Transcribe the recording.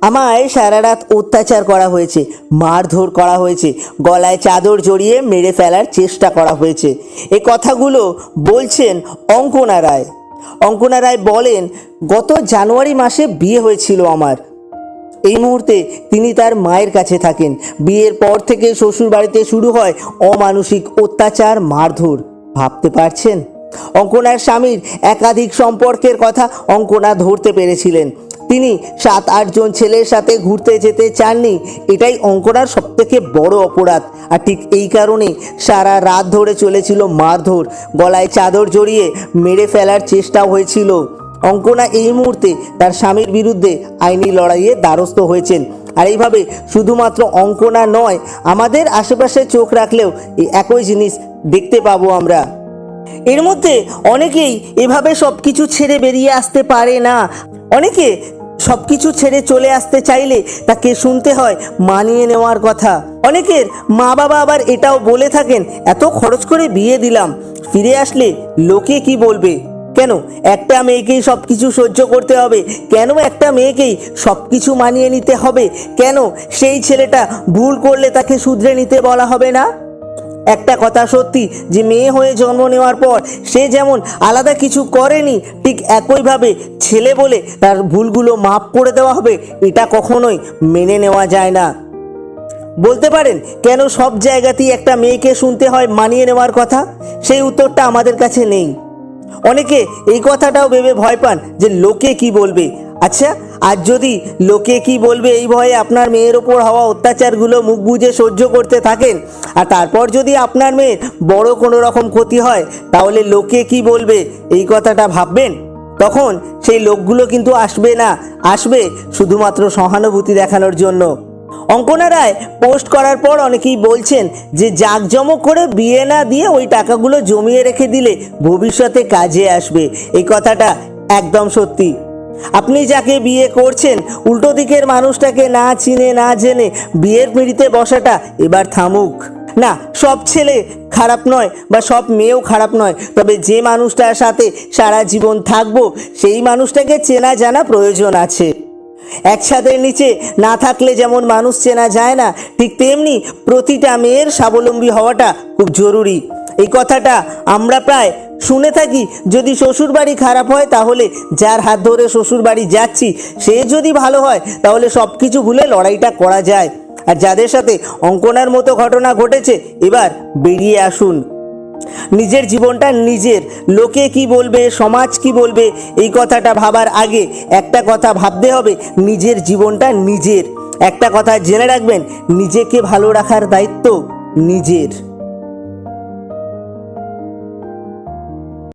আমায় সারা রাত অত্যাচার করা হয়েছে, মারধর করা হয়েছে, গলায় চাদর জড়িয়ে মেরে ফেলার চেষ্টা করা হয়েছে। এই কথাগুলো বলছেন অঙ্কনা রায়। অঙ্কনা রায় বলেন, গত জানুয়ারি মাসে বিয়ে হয়েছিল আমার। এই মুহূর্তে তিনি তার মায়ের কাছে থাকেন। বিয়ের পর থেকে শ্বশুর বাড়িতে শুরু হয় অমানসিক অত্যাচার, মারধর। ভাবতে পারছেন? অঙ্কনার স্বামীর একাধিক সম্পর্কের কথা অঙ্কনা ধরতে পেরেছিলেন। তিনি সাত আটজন ছেলের সাথে ঘুরতে যেতে চাননি। এটাই অঙ্কনার সবথেকে বড় অপরাধ। আর ঠিক এই কারণে সারা রাত ধরে চলেছিল মারধর। গলায় চাদর জড়িয়ে মেরে ফেলার চেষ্টা হয়েছিল। অঙ্কনা এই মুহূর্তে তার স্বামীর বিরুদ্ধে আইনি লড়াইয়ে দ্বারস্থ হয়েছেন। আর এইভাবে শুধুমাত্র অঙ্কনা নয়, আমাদের আশেপাশে চোখ রাখলেও এই একই জিনিস দেখতে পাবো আমরা। এর মধ্যে অনেকেই এভাবে সব কিছু ছেড়ে বেরিয়ে আসতে পারে না। অনেকে সব কিছু ছেড়ে চলে আসতে চাইলে তাকে শুনতে হয়, মানিয়ে নেওয়ার কথা। অনেকের মা বাবা আবার এটাও বলে থাকেন, এত খরচ করে বিয়ে দিলাম, ফিরে আসলে লোকে কি বলবে? কেন? একটা মেয়েকেই সব কিছু সহ্য করতে হবে। কেন একটা মেয়েকেই সব কিছু মানিয়ে নিতে হবে? কেন সেই ছেলেটা ভুল করলে তাকে শুধরে নিতে বলা হবে না? একটা কথা সত্যি, যে মেয়ে হয়ে জন্ম নেওয়ার পর সে যেমন আলাদা কিছু করেনি, ঠিক একইভাবে ছেলে বলে তার ভুলগুলো মাফ করে দেওয়া হবে, এটা কখনোই মেনে নেওয়া যায় না। বলতে পারেন, কেন সব জায়গাতেই একটা মেয়েকে শুনতে হয় মানিয়ে নেওয়ার কথা? সেই উত্তরটা আমাদের কাছে নেই। অনেকে এই কথাটাও ভেবে ভয় পান যে লোকে কি বলবে। আচ্ছা আজ যদি লোকে কি বলবে, এই ভয়ে আপনার মেয়ের ওপর হওয়া অত্যাচারগুলো মুখ বুজে সহ্য করতে থাকেন, আর তারপর যদি আপনার মেয়ের বড় কোনো রকম ক্ষতি হয়, তাহলে লোকে কি বলবে? এই কথাটা ভাববেন? তখন সেই লোকগুলো কিন্তু আসবে না, আসবে শুধুমাত্র সহানুভূতি দেখানোর জন্য। অঙ্কনা রায় পোস্ট করার পর অনেকেই বলছেন যে, জাঁকজমক করে বিয়ে না দিয়ে ওই টাকাগুলো জমিয়ে রেখে দিলে ভবিষ্যতে কাজে আসবে। এই কথাটা একদম সত্যি। আপনি যাকে বিয়ে করছেন, উল্টো দিকের মানুষটাকে না চিনে, না জেনে বিয়ের পিঁড়িতে বসাটা এবার থামুক। না, সব ছেলে খারাপ নয় বা সব মেয়েও খারাপ নয়, তবে যে মানুষটার সাথে সারা জীবন থাকব, সেই মানুষটাকে চেনা জানা প্রয়োজন আছে। এক ছাদের নিচে না থাকলে যেমন মানুষ চেনা যায় না, ঠিক তেমনি প্রতিটা মেয়ের স্বাবলম্বী হওয়াটা খুব জরুরি। এই কথাটা আমরা প্রায় শুনে থাকি, যদি শ্বশুর বাড়ি খারাপ হয় তাহলে যার হাত ধরে শ্বশুর বাড়ি যাচ্ছি, সে যদি ভালো হয় তাহলে সব কিছু ভুলে লড়াইটা করা যায়। আর যাদের সাথে অঙ্কনার মতো ঘটনা ঘটেছে, এবার বেরিয়ে আসুন। নিজের জীবনটা নিজের, লোকে কি বলবে, সমাজ কি বলবে, এই কথাটা ভাবার আগে একটা কথা ভাবতে হবে, নিজের জীবনটা নিজের। একটা কথা জেনে রাখবেন, নিজেকে ভালো রাখার দায়িত্ব নিজের।